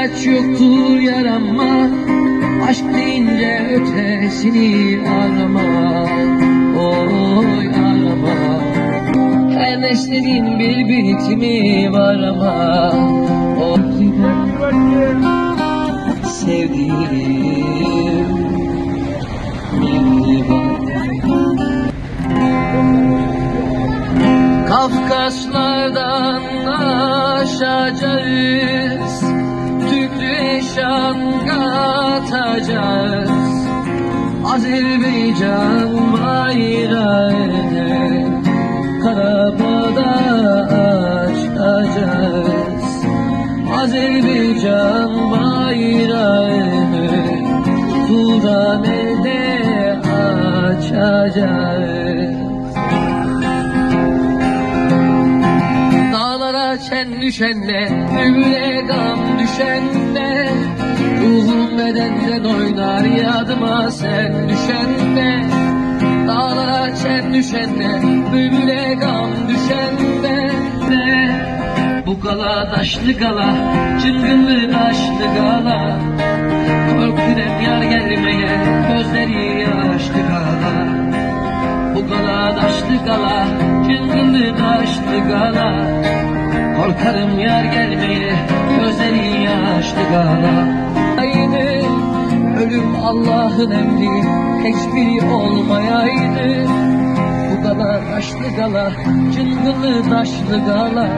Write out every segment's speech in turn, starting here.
ilaç yoktur yarama Aşk deyince ötesini arama. Oy arama Her nesnenin bir bitimi var ama O sevdiğim bir Kafkaslardan aşacağız katacağız Azerbaycan bayrağını Karabağ'da açacağız. Azerbaycan bayrağını Turan elde açacağız. Dağlara çen düşenle, bülbüle gam düşenle Bedenden oynar yadıma sen düşenle Dağlara çen düşenle, bülbüle gam düşenle Bu gala taşlı gala, çıngıllı taşlı gala. Korkudan yar gelmeye, gözleri yaşlı gala. Bu gala daşlı gala, çıngıllı taşlı gala. Korkarım yar gelmeye, gözleri yaşlı gala Haydi, ölüm Allah'ın emri, hiçbiri olmayaydı Bu gala daşlı gala, çıngıllı taşlı gala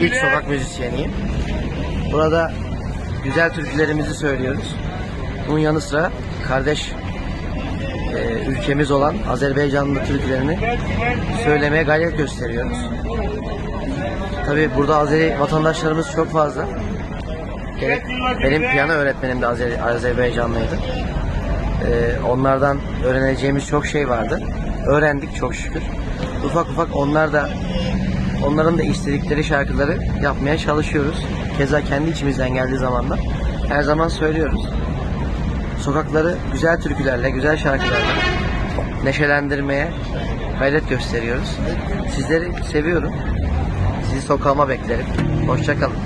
İlk sokak müzisyeniyim. Burada güzel türkülerimizi söylüyoruz. Bunun yanı sıra kardeş e, ülkemiz olan Azerbaycanlı türkülerini söylemeye gayret gösteriyoruz. Tabi burada Azeri vatandaşlarımız çok fazla. Gerek- Benim piyano öğretmenim de Azer- Azerbaycanlıydı. E, onlardan öğreneceğimiz çok şey vardı. Öğrendik çok şükür. Ufak ufak onlar da onların da istedikleri şarkıları yapmaya çalışıyoruz. Keza kendi içimizden geldiği zamanlar her zaman söylüyoruz. Sokakları güzel türkülerle, güzel şarkılarla neşelendirmeye gayret gösteriyoruz. Sizleri seviyorum. Sizi sokağıma beklerim. Hoşçakalın.